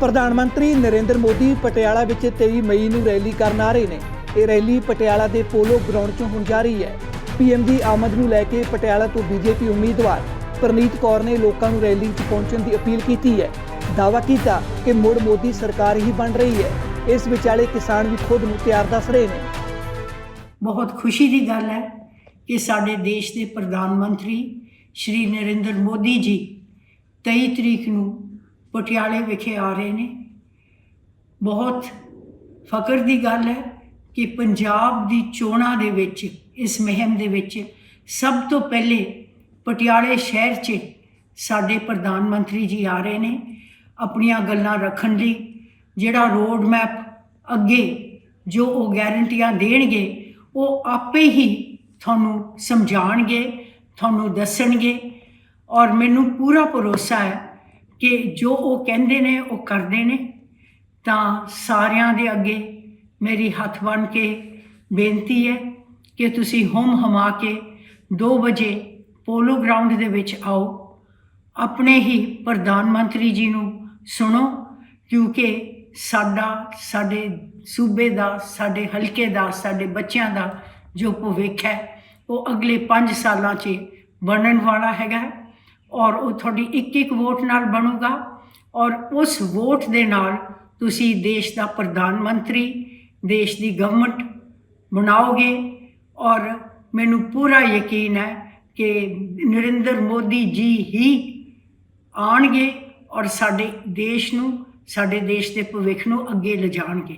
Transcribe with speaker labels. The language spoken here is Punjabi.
Speaker 1: ਪ੍ਰਧਾਨ ਮੰਤਰੀ ਨਰਿੰਦਰ ਮੋਦੀ ਪਟਿਆਲਾ ਵਿੱਚ 23 ਮਈ ਨੂੰ ਰੈਲੀ ਕਰਨ ਆ ਰਹੇ ਨੇ। ਇਹ ਰੈਲੀ ਪਟਿਆਲਾ ਦੇ ਪੋਲੋ ਗਰਾਊਂਡ 'ਚੋਂ ਹੋਣ ਜਾ ਰਹੀ ਹੈ। ਪੀਐਮ ਦੀ ਆਮਦ ਨੂੰ ਲੈ ਕੇ ਪਟਿਆਲਾ ਤੋਂ ਬੀਜੇਪੀ ਉਮੀਦਵਾਰ ਪ੍ਰਨੀਤ ਕੌਰ ਨੇ ਲੋਕਾਂ ਨੂੰ ਰੈਲੀ 'ਚ ਪਹੁੰਚਣ ਦੀ ਅਪੀਲ ਕੀਤੀ ਹੈ। ਦਾਅਵਾ ਕੀਤਾ ਕਿ ਮੁੜ ਮੋਦੀ ਸਰਕਾਰ ਹੀ ਬਣ ਰਹੀ ਹੈ। ਇਸ ਵਿਚਾਲੇ ਕਿਸਾਨ ਵੀ ਖੁਦ ਨੂੰ ਤਿਆਰ ਦੱਸ ਰਹੇ ਨੇ।
Speaker 2: ਬਹੁਤ ਖੁਸ਼ੀ ਦੀ ਗੱਲ ਹੈ ਕਿ ਸਾਡੇ ਦੇਸ਼ ਦੇ ਪ੍ਰਧਾਨ ਮੰਤਰੀ ਸ਼੍ਰੀ ਨਰਿੰਦਰ ਮੋਦੀ ਜੀ 23 ਤਰੀਕ ਨੂੰ ਪਟਿਆਲੇ ਵਿਖੇ ਆ ਰਹੇ ਨੇ। ਬਹੁਤ ਫਖਰ ਦੀ ਗੱਲ ਹੈ ਕਿ ਪੰਜਾਬ ਦੀ ਚੋਣਾਂ ਦੇ ਵਿੱਚ, ਇਸ ਮਹਿਮ ਦੇ ਵਿੱਚ ਸਭ ਤੋਂ ਪਹਿਲੇ ਪਟਿਆਲੇ ਸ਼ਹਿਰ 'ਚ ਸਾਡੇ ਪ੍ਰਧਾਨ ਮੰਤਰੀ ਜੀ ਆ ਰਹੇ ਨੇ ਆਪਣੀਆਂ ਗੱਲਾਂ ਰੱਖਣ ਲਈ, ਜਿਹੜਾ ਰੋਡ ਮੈਪ ਅੱਗੇ ਜੋ ਉਹ ਗਾਰੰਟੀਆਂ ਦੇਣਗੇ, ਉਹ ਆਪੇ ਹੀ ਤੁਹਾਨੂੰ ਸਮਝਾਣਗੇ, ਤੁਹਾਨੂੰ ਦੱਸਣਗੇ ਔਰ ਮੈਨੂੰ ਪੂਰਾ ਭਰੋਸਾ ਹੈ ਕਿ ਜੋ ਉਹ ਕਹਿੰਦੇ ਨੇ, ਉਹ ਕਰਦੇ ਨੇ, ਤਾਂ ਸਾਰਿਆਂ ਦੇ ਅੱਗੇ ਮੇਰੀ ਹੱਥ ਬਨ ਕੇ ਬੇਨਤੀ ਹੈ ਕਿ ਤੁਸੀਂ ਹੁਮ ਹਮਾ ਕੇ 2 ਵਜੇ ਪੋਲੋ ਗਰਾਊਂਡ ਦੇ ਵਿੱਚ ਆਓ। ਆਪਣੇ ਹੀ ਪ੍ਰਧਾਨ ਮੰਤਰੀ ਜੀ ਨੂੰ ਸੁਣੋ, ਕਿਉਂਕਿ ਸਾਡਾ, ਸਾਡੇ ਸੂਬੇ ਦਾ, ਸਾਡੇ ਹਲਕੇ ਦਾ, ਸਾਡੇ ਬੱਚਿਆਂ ਦਾ ਜੋ ਭਵਿੱਖ ਹੈ, ਉਹ ਅਗਲੇ 5 ਸਾਲਾਂ 'ਚ ਬਣਨ ਵਾਲਾ ਹੈਗਾ। ਔਰ ਉਹ ਤੁਹਾਡੀ ਇੱਕ ਇੱਕ ਵੋਟ ਨਾਲ ਬਣੂਗਾ ਔਰ ਉਸ ਵੋਟ ਦੇ ਨਾਲ ਤੁਸੀਂ ਦੇਸ਼ ਦਾ ਪ੍ਰਧਾਨ ਮੰਤਰੀ, ਦੇਸ਼ ਦੀ ਗਵਰਨਮੈਂਟ ਬਣਾਓਗੇ ਔਰ ਮੈਨੂੰ ਪੂਰਾ ਯਕੀਨ ਹੈ ਕਿ ਨਰਿੰਦਰ ਮੋਦੀ ਜੀ ਹੀ ਆਣਗੇ ਔਰ ਸਾਡੇ ਦੇਸ਼ ਨੂੰ, ਸਾਡੇ ਦੇਸ਼ ਦੇ ਭਵਿੱਖ ਨੂੰ ਅੱਗੇ ਲਿਜਾਣਗੇ।